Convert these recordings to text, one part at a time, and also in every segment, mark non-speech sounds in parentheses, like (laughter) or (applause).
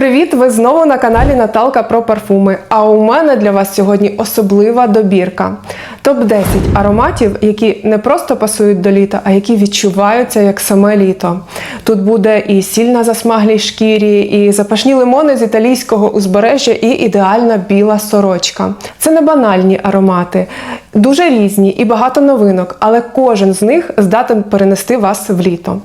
Привіт! Ви знову на каналі Наталка про парфуми. А у мене для вас сьогодні особлива добірка. Топ-10 ароматів, які не просто пасують до літа, а які відчуваються як саме літо. Тут буде і сіль на засмаглій шкірі, і запашні лимони з італійського узбережжя, і ідеальна біла сорочка. Це не банальні аромати, дуже різні і багато новинок, але кожен з них здатен перенести вас в літо.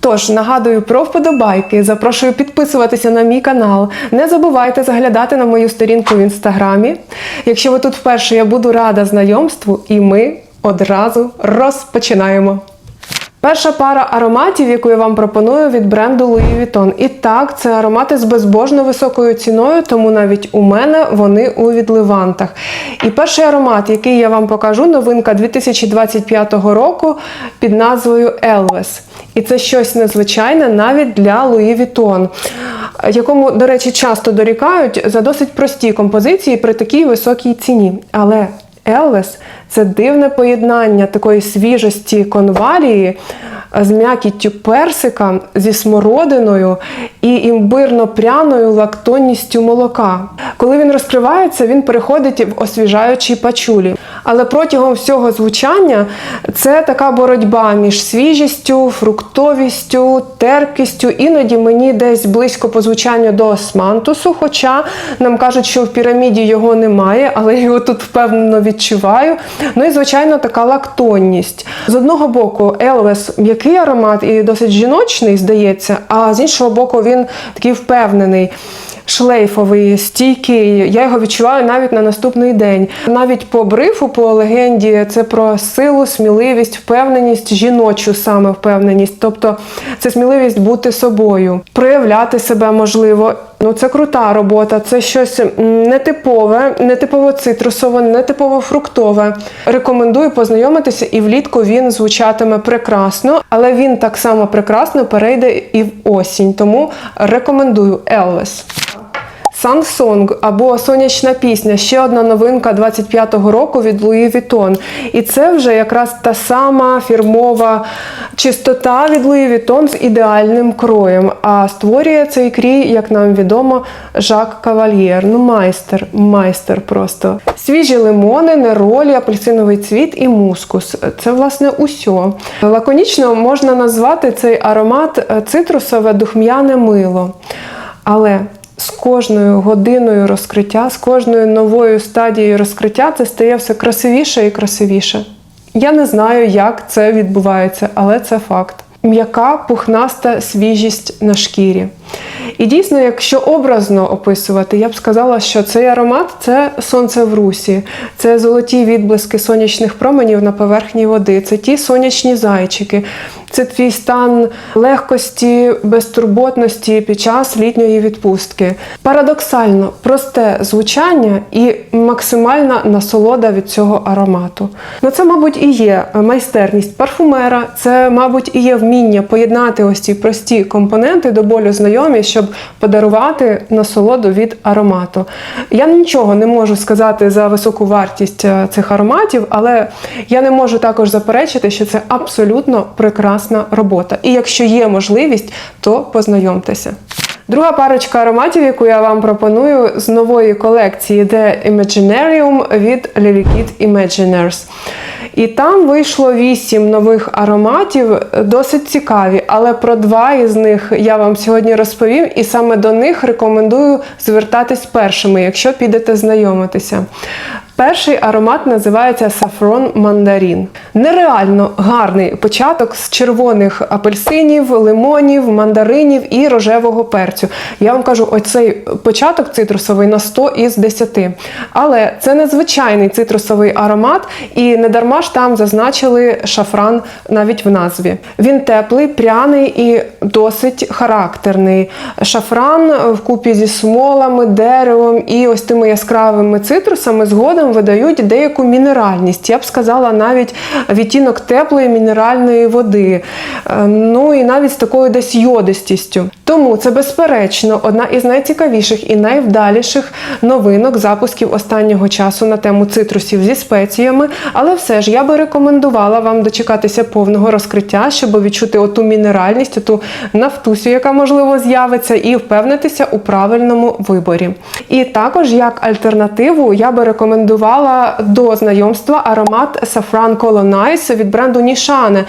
Тож нагадую про вподобайки, запрошую підписуватися на мій канал. Не забувайте заглядати на мою сторінку в інстаграмі. Якщо ви тут вперше, я буду рада знайомству, і ми одразу розпочинаємо. Перша пара ароматів, яку я вам пропоную від бренду Louis Vuitton. І так, це аромати з безбожно високою ціною, тому навіть у мене вони у відливантах. І перший аромат, який я вам покажу, новинка 2025 року під назвою Elvis. І це щось незвичайне навіть для Louis Vuitton, якому, до речі, часто дорікають за досить прості композиції при такій високій ціні. Але Елвес це дивне поєднання такої свіжості конвалії з м'якіттю персика, зі смородиною і імбирно-пряною лактонністю молока. Коли він розкривається, він переходить в освіжаючі пачулі. Але протягом всього звучання це така боротьба між свіжістю, фруктовістю, терпкістю. Іноді мені десь близько по звучанню до османтусу, хоча нам кажуть, що в піраміді його немає, але його тут впевнено відчуваю. Ну і, звичайно, така лактонність. З одного боку, Елвес м'який аромат і досить жіночний, здається, а з іншого боку, він такий впевнений. Шлейфовий, стійкий, я його відчуваю навіть на наступний день. Навіть по брифу, по легенді, це про силу, сміливість, впевненість, жіночу саме впевненість. Тобто це сміливість бути собою, проявляти себе можливо. Ну, це крута робота, це щось нетипове, нетипово цитрусове, нетипово фруктове. Рекомендую познайомитися, і влітку він звучатиме прекрасно, але він так само прекрасно перейде і в осінь. Тому рекомендую Елвес. Сансонг або Сонячна пісня ще одна новинка 25-го року від Louis Vuitton. І це вже якраз та сама фірмова чистота від Louis Vuitton з ідеальним кроєм. А створює цей крій, як нам відомо, Жак Кавальєр. Ну, майстер, майстер просто. Свіжі лимони, неролі, апельсиновий цвіт і мускус. Це, власне, усьо. Лаконічно можна назвати цей аромат цитрусове духм'яне мило. Але з кожною годиною розкриття, з кожною новою стадією розкриття це стає все красивіше і красивіше. Я не знаю, як це відбувається, але це факт. М'яка пухнаста свіжість на шкірі. І дійсно, якщо образно описувати, я б сказала, що цей аромат це сонце в русі, це золоті відблиски сонячних променів на поверхні води, це ті сонячні зайчики, це твій стан легкості, безтурботності під час літньої відпустки. Парадоксально просте звучання і максимальна насолода від цього аромату. Ну це, мабуть, і є майстерність парфумера, це, мабуть, і є вміння поєднати ось ці прості компоненти до болю знайомі, щоб подарувати насолоду від аромату. Я нічого не можу сказати за високу вартість е, цих ароматів, але я не можу також заперечити, що це абсолютно прекрасна робота. І якщо є можливість, то познайомтеся. Друга парочка ароматів, яку я вам пропоную з нової колекції The Imaginarium від Lily Imaginers. І там вийшло вісім нових ароматів, досить цікаві, але про два із них я вам сьогодні розповім, і саме до них рекомендую звертатись першими, якщо підете знайомитися. Перший аромат називається Saffron Mandarin. Нереально гарний початок з червоних апельсинів, лимонів, мандаринів і рожевого перцю. Я вам кажу, оцей початок цитрусовий на 100 із 10. Але це незвичайний цитрусовий аромат, і не дарма ж там зазначили шафран навіть в назві. Він теплий, пряний і досить характерний. Шафран вкупі зі смолами, деревом і ось тими яскравими цитрусами згодом видають деяку мінеральність. Я б сказала, навіть відтінок теплої мінеральної води. Е, Ну і навіть з такою десь йодистістю. Тому це безперечно одна із найцікавіших і найвдаліших новинок запусків останнього часу на тему цитрусів зі спеціями. Але все ж я би рекомендувала вам дочекатися повного розкриття, щоб відчути оту мінеральність, оту нафтусю, яка можливо з'явиться, і впевнитися у правильному виборі. І також як альтернативу я би рекомендувала до знайомства аромат Safran Colonize від бренду Нішане,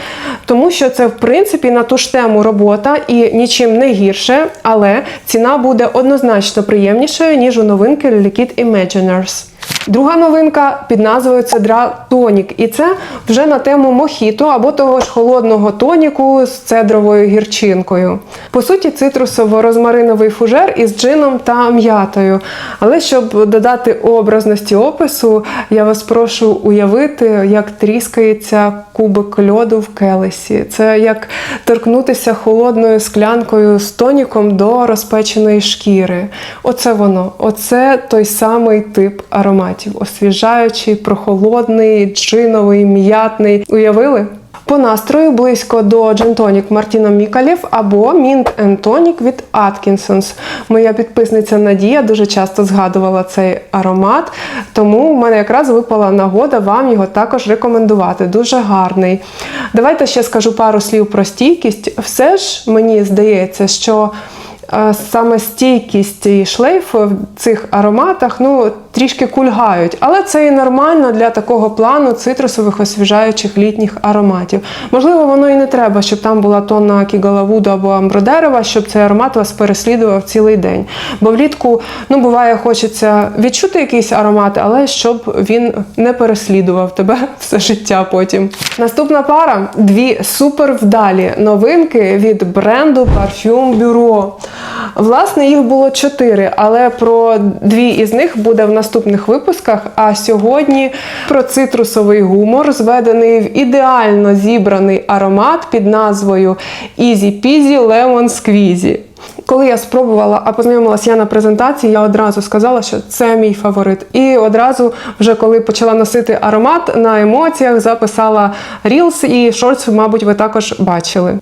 тому що це в принципі на ту ж тему робота і нічим не гірше, але ціна буде однозначно приємнішою, ніж у новинки Liquid Imaginers. Друга новинка під назвою Цедра Тонік, і це вже на тему мохіто або того ж холодного тоніку з цедровою гірчинкою. По суті, цитрусово-розмариновий фужер із джином та м'ятою. Але щоб додати образності опису, я вас прошу уявити, як тріскається кубик льоду в келесі. Це як торкнутися холодною склянкою з тоніком до розпеченої шкіри. Оце воно, оце той самий тип ароматів. Освіжаючий, прохолодний, джиновий, м'ятний. Уявили? По настрою близько до джентонік Мартіна Мікалів або Мінт Тонік від Аткінсонс. Моя підписниця Надія дуже часто згадувала цей аромат, тому в мене якраз випала нагода вам його також рекомендувати. Дуже гарний. Давайте ще скажу пару слів про стійкість. Все ж мені здається, що е, саме стійкість і шлейф в цих ароматах ну, трішки кульгають, але це і нормально для такого плану цитрусових освіжаючих літніх ароматів. Можливо, воно і не треба, щоб там була тонна кігалавуду або амбродерева, щоб цей аромат вас переслідував цілий день. Бо влітку, ну, буває, хочеться відчути якийсь аромат, але щоб він не переслідував тебе (laughs) все життя потім. Наступна пара дві супер вдалі новинки від бренду Parfum Bureau. Власне, їх було чотири, але про дві із них буде в наступних випусках. А сьогодні про цитрусовий гумор, зведений в ідеально зібраний аромат під назвою Peasy Lemon Squeezy. Коли я спробувала, а познайомилася я на презентації, я одразу сказала, що це мій фаворит. І одразу, вже коли почала носити аромат на емоціях, записала Reels і шортс, мабуть, ви також бачили.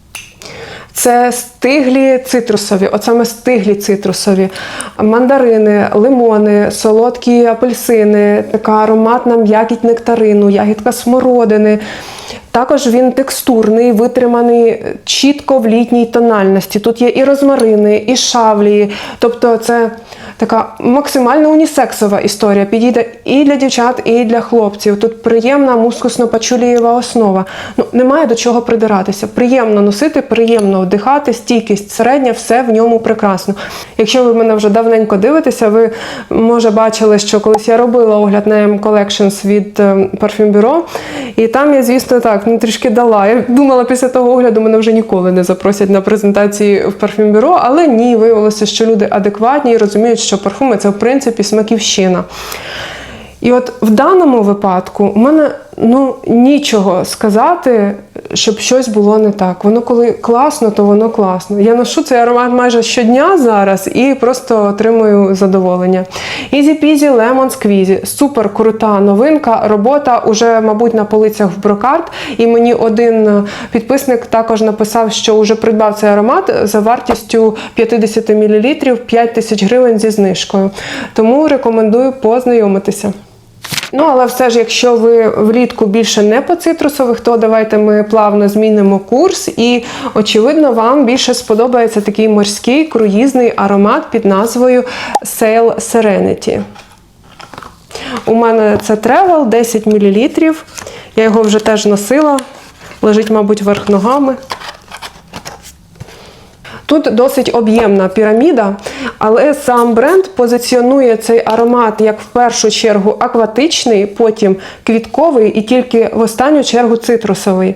Це стиглі цитрусові, от саме стиглі цитрусові, мандарини, лимони, солодкі апельсини, така ароматна м'якіть нектарину, ягідка смородини. Також він текстурний, витриманий чітко в літній тональності. Тут є і розмарини, і шавлі. Тобто це така максимально унісексова історія. Підійде і для дівчат, і для хлопців. Тут приємна мускусно-пачулієва основа. Ну, немає до чого придиратися. Приємно носити, приємно вдихати, стійкість середня, все в ньому прекрасно. Якщо ви мене вже давненько дивитеся, ви може бачили, що колись я робила огляд на M Collections від е, Parfum Bureau, і там я, звісно, так, ну трішки дала. Я думала, після того огляду мене вже ніколи не запросять на презентації в Bureau, але ні, виявилося, що люди адекватні і розуміють, що парфуми це в принципі смаківщина. І от в даному випадку у мене ну нічого сказати, щоб щось було не так. Воно коли класно, то воно класно. Я ношу цей аромат майже щодня зараз і просто отримую задоволення. Peasy Lemon Squeezy. Супер крута новинка. Робота уже, мабуть, на полицях в брокарт. І мені один підписник також написав, що вже придбав цей аромат за вартістю 50 мл 5 тисяч гривень зі знижкою. Тому рекомендую познайомитися. Ну, але все ж, якщо ви влітку більше не по цитрусових, то давайте ми плавно змінимо курс, і, очевидно, вам більше сподобається такий морський круїзний аромат під назвою Sail Serenity. У мене це Travel 10 мл. Я його вже теж носила, лежить, мабуть, верх ногами. Тут досить об'ємна піраміда, але сам бренд позиціонує цей аромат як в першу чергу акватичний, потім квітковий і тільки в останню чергу цитрусовий.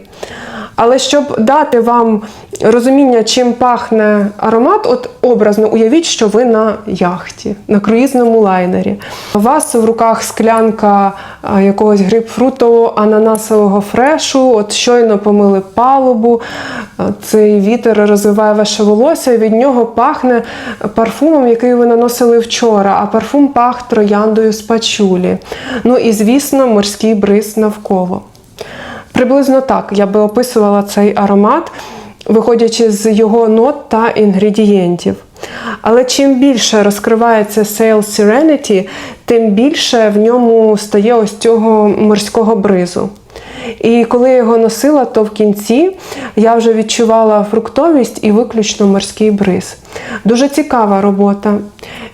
Але щоб дати вам розуміння, чим пахне аромат, от образно уявіть, що ви на яхті, на круїзному лайнері. У вас в руках склянка якогось грейпфрутового ананасового фрешу, от щойно помили палубу, цей вітер розвиває ваше волосся, і від нього пахне парфумом, який ви наносили вчора, а парфум пах трояндою з пачулі. Ну і, звісно, морський бриз навколо. Приблизно так я би описувала цей аромат, виходячи з його нот та інгредієнтів. Але чим більше розкривається Sail Serenity, тим більше в ньому стає ось цього морського бризу. І коли я його носила, то в кінці я вже відчувала фруктовість і виключно морський бриз. Дуже цікава робота.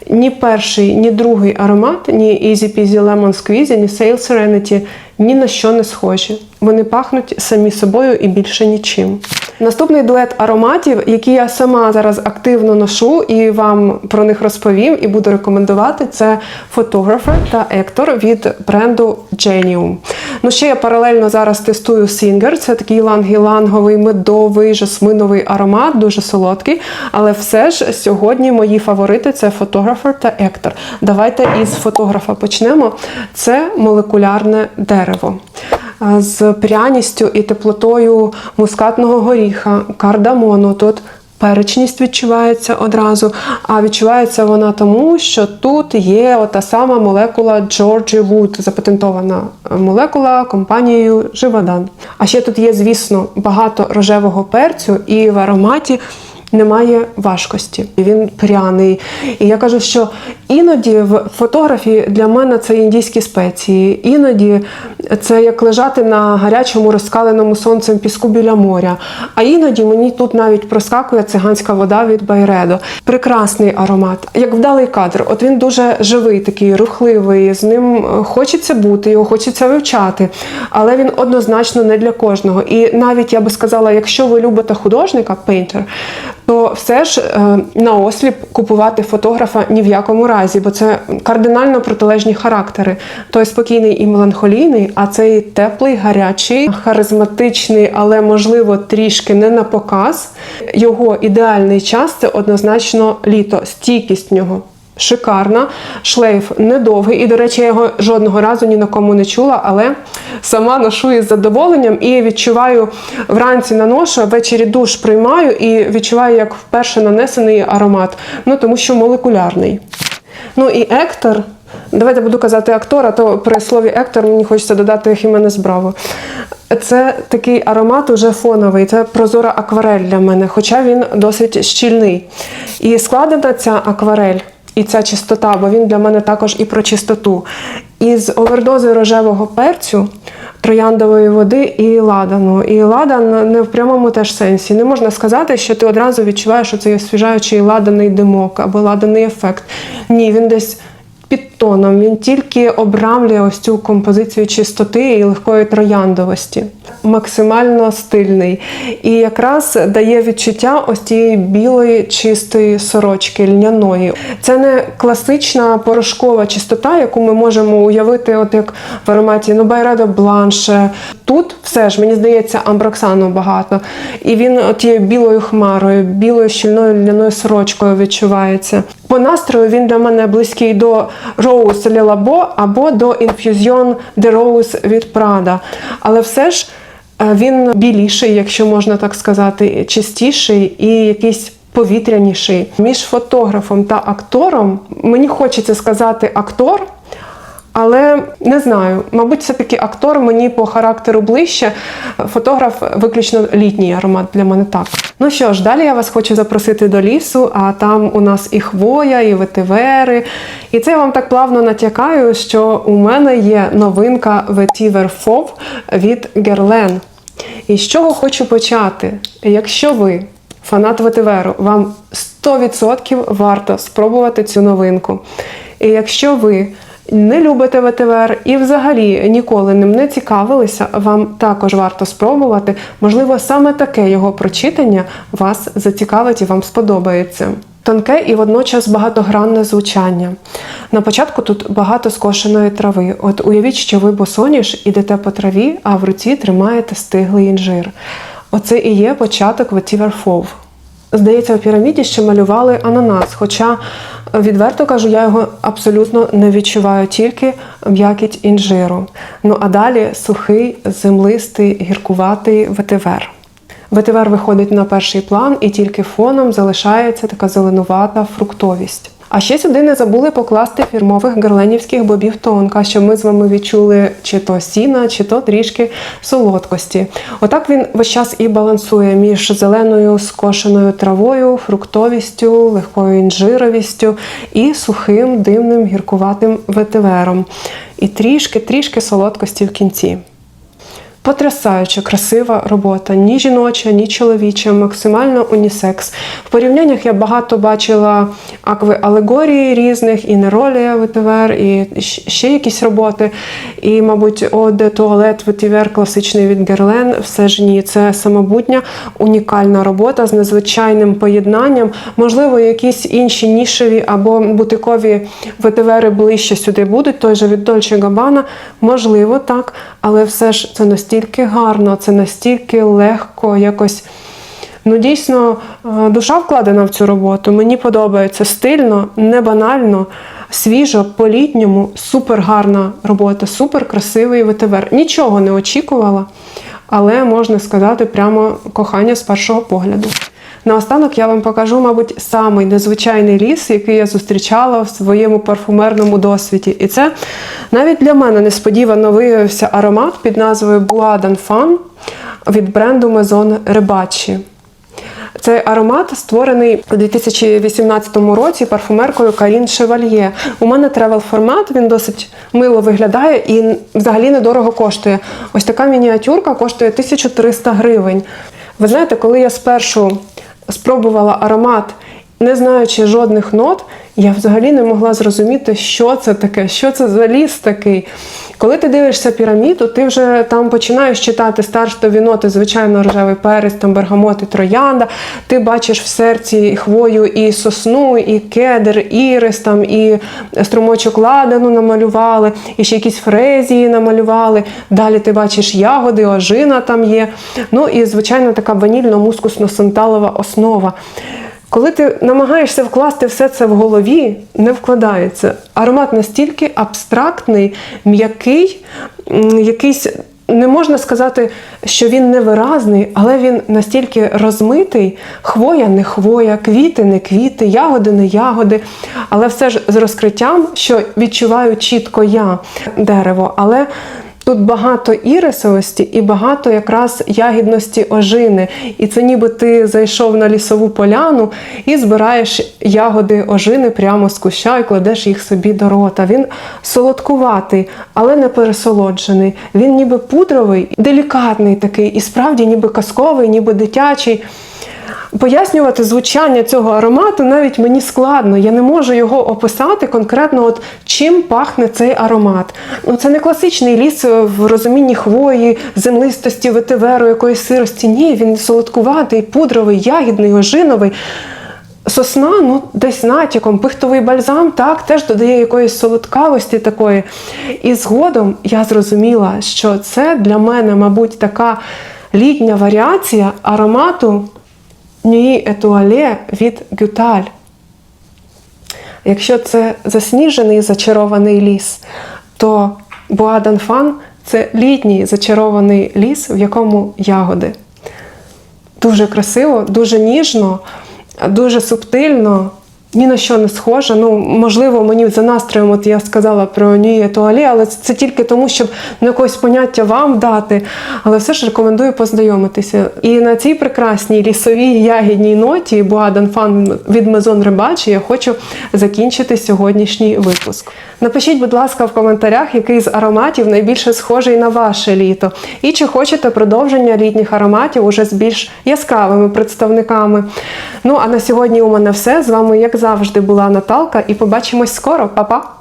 Ні перший, ні другий аромат, ні Easy Peasy Lemon Squeezy, ні Sail Serenity ні на що не схожі. Вони пахнуть самі собою і більше нічим. Наступний дует ароматів, які я сама зараз активно ношу і вам про них розповім і буду рекомендувати, це Photographer та Ектор від бренду Genium. Ну ще я паралельно зараз тестую Singer, це такий лангіланговий, медовий, жасминовий аромат, дуже солодкий. Але все ж сьогодні мої фаворити це Photographer та Ектор. Давайте із фотографа почнемо. Це молекулярне дерево з пряністю і теплотою мускатного горіха, кардамону. Тут перечність відчувається одразу, а відчувається вона тому, що тут є ота сама молекула Georgie Wood, запатентована молекула компанією Живодан. А ще тут є, звісно, багато рожевого перцю, і в ароматі немає важкості. Він пряний. І я кажу, що іноді в фотографії для мене це індійські спеції, іноді це як лежати на гарячому розкаленому сонцем піску біля моря. А іноді мені тут навіть проскакує циганська вода від Байредо. Прекрасний аромат, як вдалий кадр. От він дуже живий, такий рухливий. З ним хочеться бути, його хочеться вивчати, але він однозначно не для кожного. І навіть я би сказала, якщо ви любите художника, пейнтер, то все ж наосліп на осліп купувати фотографа ні в якому разі, бо це кардинально протилежні характери. Той спокійний і меланхолійний, а цей теплий, гарячий, харизматичний, але можливо трішки не на показ. Його ідеальний час це однозначно літо, стійкість в нього. Шикарна, шлейф недовгий, і, до речі, я його жодного разу ні на кому не чула, але сама ношу із задоволенням і відчуваю вранці наношу, ввечері душ приймаю і відчуваю, як вперше нанесений аромат. Ну тому що молекулярний. Ну і ектор. Давайте буду казати актор, а то при слові ектор мені хочеться додати Хіменес Браво. Це такий аромат уже фоновий, це прозора акварель для мене, хоча він досить щільний. І складена ця акварель. І ця чистота, бо він для мене також і про чистоту. Із овердози рожевого перцю, трояндової води і ладану. І ладан не в прямому теж сенсі. Не можна сказати, що ти одразу відчуваєш, що це освіжаючий ладаний димок або ладаний ефект. Ні, він десь. Під тоном він тільки обрамлює ось цю композицію чистоти і легкої трояндовості. Максимально стильний. І якраз дає відчуття ось цієї білої чистої сорочки, льняної. Це не класична порошкова чистота, яку ми можемо уявити, от як в ароматі ну, Байредо Бланше. Тут все ж, мені здається, амброксану багато. І він тією білою хмарою, білою щільною льняною сорочкою відчувається. По настрою він для мене близький до Rose Лілабо або до Infusion de Rose від Prada. Але все ж він біліший, якщо можна так сказати, чистіший і якийсь повітряніший. Між фотографом та актором мені хочеться сказати актор. Але не знаю, мабуть, все-таки актор мені по характеру ближче. Фотограф виключно літній аромат для мене так. Ну що ж, далі я вас хочу запросити до лісу, а там у нас і хвоя, і ветивери. І це я вам так плавно натякаю, що у мене є новинка Vetiver Fauve від Guerlain. І з чого хочу почати? Якщо ви фанат ветиверу, вам 100% варто спробувати цю новинку. І якщо ви не любите ветивер і взагалі ніколи ним не цікавилися, вам також варто спробувати. Можливо, саме таке його прочитання вас зацікавить і вам сподобається. Тонке і водночас багатогранне звучання. На початку тут багато скошеної трави. От уявіть, що ви босоніж ідете по траві, а в руці тримаєте стиглий інжир. Оце і є початок Vetiver Fauve. Здається, в піраміді ще малювали ананас, хоча, відверто кажу, я його абсолютно не відчуваю, тільки м'якіть інжиру. Ну а далі сухий, землистий, гіркуватий ветивер. Ветивер виходить на перший план, і тільки фоном залишається така зеленувата фруктовість. А ще сюди не забули покласти фірмових герленівських бобів тонка, щоб ми з вами відчули чи то сіна, чи то трішки солодкості. Отак він весь час і балансує між зеленою скошеною травою, фруктовістю, легкою інжировістю і сухим димним гіркуватим ветивером. І трішки-трішки солодкості в кінці. Потрясаюча красива робота, ні жіноча, ні чоловіча, максимально унісекс. В порівняннях я багато бачила акви алегорії різних, і неролія ветивер, і ще якісь роботи. І, мабуть, оде туалет ветивер класичний від Герлен. Все ж ні, це самобутня унікальна робота з незвичайним поєднанням. Можливо, якісь інші нішеві або бутикові ветивери ближче сюди будуть. Той же від Dolce Gabbana, можливо, так, але все ж це настільки гарно, це настільки легко, якось. Ну, дійсно, е, душа вкладена в цю роботу. Мені подобається стильно, не банально, свіжо, по-літньому, супер гарна робота, супер красивий ветивер. Нічого не очікувала, але можна сказати, прямо кохання з першого погляду. Наостанок я вам покажу, мабуть, самий незвичайний ліс, який я зустрічала в своєму парфумерному досвіді. І це навіть для мене несподівано виявився аромат під назвою Bois d'Enfant від бренду Maison Rebacci. Цей аромат створений у 2018 році парфумеркою Карін Шевальє. У мене тревел формат, він досить мило виглядає і взагалі недорого коштує. Ось така мініатюрка коштує 1300 гривень. Ви знаєте, коли я спершу спробувала аромат, не знаючи жодних нот, я взагалі не могла зрозуміти, що це таке, що це за ліс такий. Коли ти дивишся піраміду, ти вже там починаєш читати стартові ноти, звичайно, рожевий перець, там бергамот і троянда. Ти бачиш в серці хвою і сосну, і кедр, ірис, там, і струмочок ладану намалювали, і ще якісь фрезії намалювали. Далі ти бачиш ягоди, ожина там є. Ну і, звичайно, така ванільно-мускусно-санталова основа. Коли ти намагаєшся вкласти все це в голові, не вкладається. Аромат настільки абстрактний, м'який, якийсь. Не можна сказати, що він невиразний, але він настільки розмитий, хвоя не хвоя, квіти не квіти, ягоди не ягоди. Але все ж з розкриттям, що відчуваю чітко я дерево. Але Тут багато ірисовості і багато якраз ягідності ожини. І це ніби ти зайшов на лісову поляну і збираєш ягоди ожини прямо з куща і кладеш їх собі до рота. Він солодкуватий, але не пересолоджений. Він ніби пудровий, делікатний такий, і справді ніби казковий, ніби дитячий. Пояснювати звучання цього аромату навіть мені складно. Я не можу його описати конкретно, от чим пахне цей аромат. Ну, це не класичний ліс в розумінні хвої, землистості, ветиверу, якоїсь сирості. Ні, він солодкуватий, пудровий, ягідний, ожиновий. Сосна, ну, десь натяком, пихтовий бальзам, так, теж додає якоїсь солодкавості такої. І згодом я зрозуміла, що це для мене, мабуть, така літня варіація аромату Нюї етуале від Гюталь. Якщо це засніжений зачарований ліс, то Буаданфан це літній зачарований ліс, в якому ягоди. Дуже красиво, дуже ніжно, дуже субтильно, ні на що не схоже. Ну, можливо, мені за настроєм, от я сказала про Нює Туалі, але це, тільки тому, щоб ну, якогось поняття вам дати. Але все ж рекомендую познайомитися. І на цій прекрасній лісовій ягідній ноті Буадан Фан від Мезон Рибачі я хочу закінчити сьогоднішній випуск. Напишіть, будь ласка, в коментарях, який з ароматів найбільше схожий на ваше літо. І чи хочете продовження літніх ароматів уже з більш яскравими представниками. Ну а на сьогодні у мене все. З вами, як завжди, була Наталка, і побачимось скоро. Па-па!